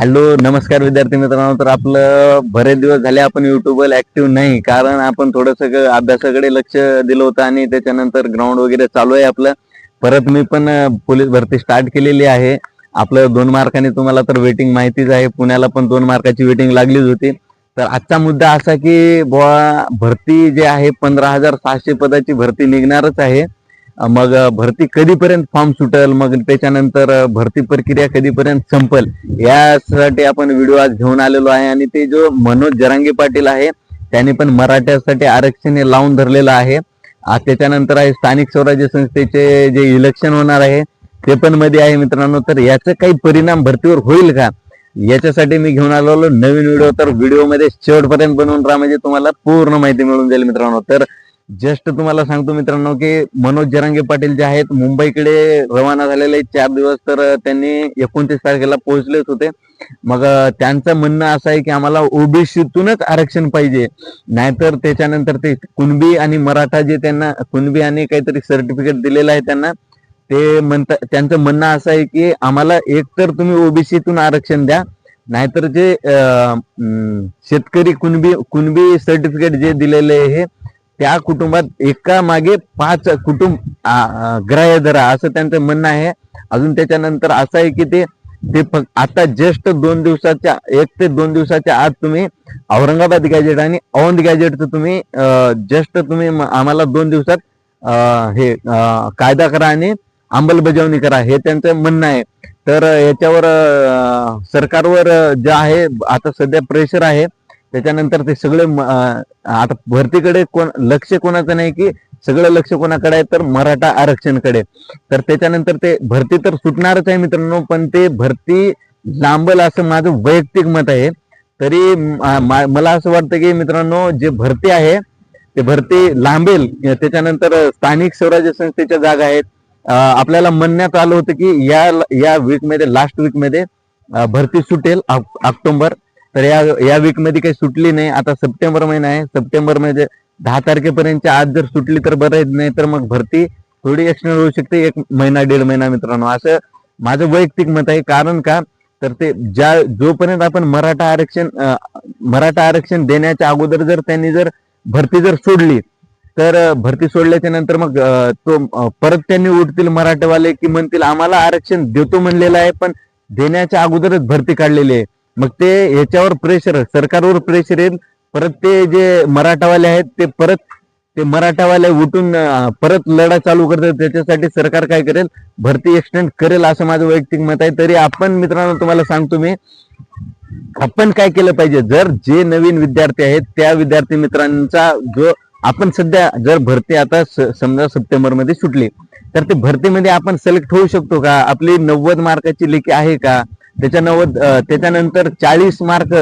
Hello नमस्कार विद्यार्थी मित्रांनो. तर आपलं बरेच दिवस झाले आपण युट्यूबवर ऍक्टिव्ह नाही. कारण आपण थोडस अभ्यासाकडे लक्ष दिलं होतं आणि त्याच्यानंतर ग्राउंड वगैरे चालू आहे आपलं. परत मी पण पोलीस भरती स्टार्ट केलेली आहे. आपलं दोन मार्काने तुम्हाला तर वेटिंग माहितीच आहे. पुण्याला पण दोन मार्काची वेटिंग लागलीच होती. तर आजचा मुद्दा असा की बुवा भरती जे आहे पंधरा हजार सहाशे पदाची भरती निघणारच आहे. मग भरती कधीपर्यंत फॉर्म सुटेल? मग त्याच्यानंतर भरती प्रक्रिया कधीपर्यंत संपल? यासाठी आपण व्हिडिओ आज घेऊन आलेलो आहे आणि ते जो मनोज जरांगे पाटील आहे त्यांनी पण मराठ्यासाठी आरक्षण हे लावून धरलेलं आहे. त्याच्यानंतर आहे स्थानिक स्वराज्य संस्थेचे जे इलेक्शन होणार आहे ते पण मध्ये आहे मित्रांनो. तर याचा काही परिणाम भरतीवर होईल का? याच्यासाठी मी घेऊन आलेलो. नवीन व्हिडिओ तर व्हिडिओमध्ये शेवटपर्यंत बनवून राहा म्हणजे तुम्हाला पूर्ण माहिती मिळून जाईल मित्रांनो. तर जस्ट तुम्हाला सांगतो मित्रांनो की मनोज जरांगे पाटील जे आहेत मुंबईकडे रवाना झालेले चार दिवस तर त्यांनी एकोणतीस तारखेला पोहोचलेच होते. मग त्यांचं म्हणणं असं आहे की आम्हाला ओबीसीतूनच आरक्षण पाहिजे. नाहीतर त्याच्यानंतर ते कुणबी आणि मराठा जे त्यांना कुणबी आणि काहीतरी सर्टिफिकेट दिलेलं आहे त्यांना ते म्हणतात त्यांचं म्हणणं असं आहे की आम्हाला एक तर तुम्ही ओबीसीतून आरक्षण द्या नाहीतर जे अं, शेतकरी कुणबी कुणबी सर्टिफिकेट जे दिलेले आहे त्या कुटुंबात एका मागे पाच कुटुंब ग्राह्य धरा असं त्यांचं म्हणणं आहे. अजून त्याच्यानंतर असं आहे की ते ते फक्त आता जस्ट दोन दिवसाच्या एक ते दोन दिवसाच्या आत तुम्ही औरंगाबाद गॅजेट आणि औंध गॅजेटचं तुम्ही जस्ट तुम्ही आम्हाला दोन दिवसात हे कायदा करा आणि अंमलबजावणी करा हे त्यांचं म्हणणं आहे. तर याच्यावर सरकारवर जे आहे आता सध्या प्रेशर आहे. त्याच्यानंतर ते सगळे आता भरतीकडे कोण लक्ष कोणाचं नाही की सगळं लक्ष कोणाकडे आहे तर मराठा आरक्षणकडे. तर त्याच्यानंतर ते भरती तर सुटणारच आहे मित्रांनो पण ते भरती लांबल असं माझं वैयक्तिक मत आहे. तरी मला असं वाटतं की मित्रांनो जे भरती आहे ते भरती लांबेल. त्याच्यानंतर स्थानिक स्वराज्य संस्थेच्या जागा आहेत. आपल्याला म्हणण्यात आलं होतं की या या वीकमध्ये लास्ट वीकमध्ये भरती सुटेल ऑक्टोबर. तर या या वीकमध्ये काही सुटली नाही. आता सप्टेंबर महिना आहे. सप्टेंबरमध्ये दहा तारखेपर्यंतच्या आज जर सुटली तर बरं आहे. नाही तर मग भरती थोडी एक्सटेंड होऊ शकते. एक महिना दीड महिना मित्रांनो. असं माझं वैयक्तिक मत आहे. कारण का? तर ते ज्या जोपर्यंत आपण मराठा आरक्षण मराठा आरक्षण देण्याच्या अगोदर जर त्यांनी जर भरती जर सोडली तर भरती सोडल्याच्या नंतर मग तो परत त्यांनी उठतील मराठवाले की म्हणतील आम्हाला आरक्षण देतो म्हणलेलं आहे. पण देण्याच्या अगोदरच भरती काढलेली आहे. मग ते याच्यावर प्रेशर सरकारवर प्रेशर येईल. परत ते जे मराठावाले आहेत ते परत ते मराठावाले उठून परत लढा चालू करतात. त्याच्यासाठी सरकार काय करेल? भरती एक्सटेंड करेल असं माझं वैयक्तिक मत आहे. तरी आपण मित्रांनो तुम्हाला सांगतो मी आपण काय केलं पाहिजे? जर जे नवीन विद्यार्थी आहेत त्या विद्यार्थी मित्रांचा जो आपण सध्या जर भरती आता समजा सप्टेंबरमध्ये सुटली तर ते भरतीमध्ये आपण सिलेक्ट होऊ शकतो का? आपली नव्वद मार्काची लेखी आहे का? त्याच्या नव्वद त्याच्यानंतर चाळीस मार्क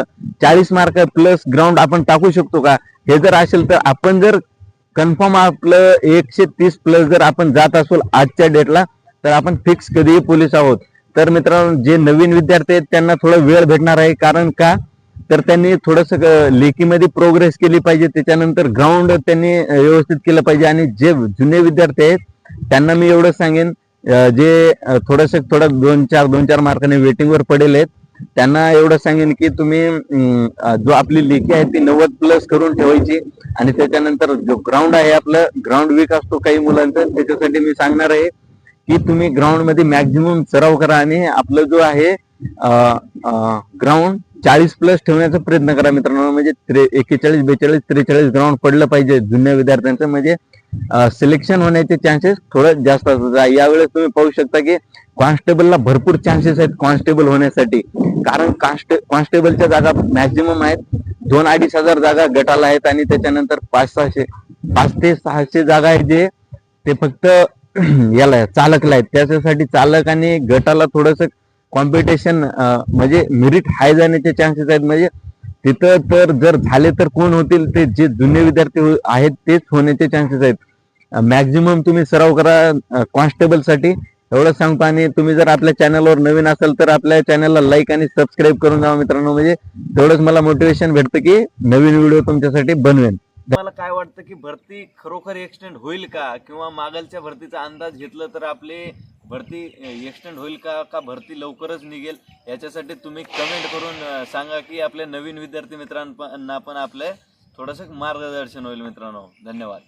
चाळीस मार्क प्लस ग्राउंड आपण टाकू शकतो का? हे जर असेल तर आपण जर कन्फर्म आपलं एकशे तीस प्लस जर आपण जात असू आजच्या डेटला तर आपण फिक्स कधीही पोलीस आहोत. तर मित्रांनो जे नवीन विद्यार्थी आहेत त्यांना थोडा वेळ भेटणार आहे. कारण का? तर त्यांनी थोडस लेखीमध्ये प्रोग्रेस केली पाहिजे. त्याच्यानंतर ग्राउंड त्यांनी व्यवस्थित केलं पाहिजे. आणि जे जुने विद्यार्थी आहेत त्यांना मी एवढं सांगेन जे थोडस थोडं दोन चार दोन चार मार्काने वेटिंगवर पडेल आहेत त्यांना एवढं सांगेन की तुम्ही जो आपली लेखी आहे ती नव्वद प्लस करून ठेवायची आणि त्याच्यानंतर जो ग्राउंड आहे आपलं ग्राउंड वीक असतो काही मुलांचा त्याच्यासाठी मी सांगणार आहे की तुम्ही ग्राउंडमध्ये मॅक्झिमम सराव करा आणि आपलं जो आहे ग्राउंड चाळीस प्लस ठेवण्याचा प्रयत्न करा मित्रांनो. म्हणजे एक्केचाळीस एकेचाळीस बेचाळीस त्रेचाळीस ग्राउंड पडलं पाहिजे जुन्या विद्यार्थ्यांचं. म्हणजे सिलेक्शन होण्याचे चान्सेस थोडं जास्त असतात. यावेळेस तुम्ही पाहू शकता की कॉन्स्टेबलला भरपूर चान्सेस आहेत कॉन्स्टेबल होण्यासाठी. कारण कॉन्स्टे कॉन्स्टेबलच्या जागा मॅक्झिमम आहेत. दोन अडीच हजार जागा गटाला आहेत आणि त्याच्यानंतर पाच सहाशे पाच ते सहाशे जागा आहेत जे ते फक्त याला चालकला आहेत. त्याच्यासाठी चालक आणि गटाला थोडस कॉम्पिटिशन म्हणजे मेरिट हाय जाण्याचे चान्सेस आहेत. म्हणजे तिथं तर जर झाले तर कोण होतील ते जे जुने विद्यार्थी हो- आहेत तेच होण्याचे चान्सेस आहेत. मॅक्झिमम तुम्ही सराव करा कॉन्स्टेबलसाठी. एवढं सांगतो आणि तुम्ही जर आपल्या चॅनलवर नवीन असाल तर आपल्या चॅनलला लाईक आणि सबस्क्राईब करून जावा मित्रांनो. म्हणजे तेवढंच मला मोटिवेशन भेटतं की नवीन व्हिडिओ तुमच्यासाठी बनवेन. मला काय वाटतं की भरती खरोखर एक्सटेंड होईल का? किंवा मागलच्या भरतीचा अंदाज घेतलं तर आपले भरती एक्सटेंड होईल का का भरती लवकरच निघेल याच्यासाठी तुम्ही कमेंट करून सांगा की आपल्या नवीन विद्यार्थी मित्रांना पण आपलं थोडंसं मार्गदर्शन होईल मित्रांनो. धन्यवाद.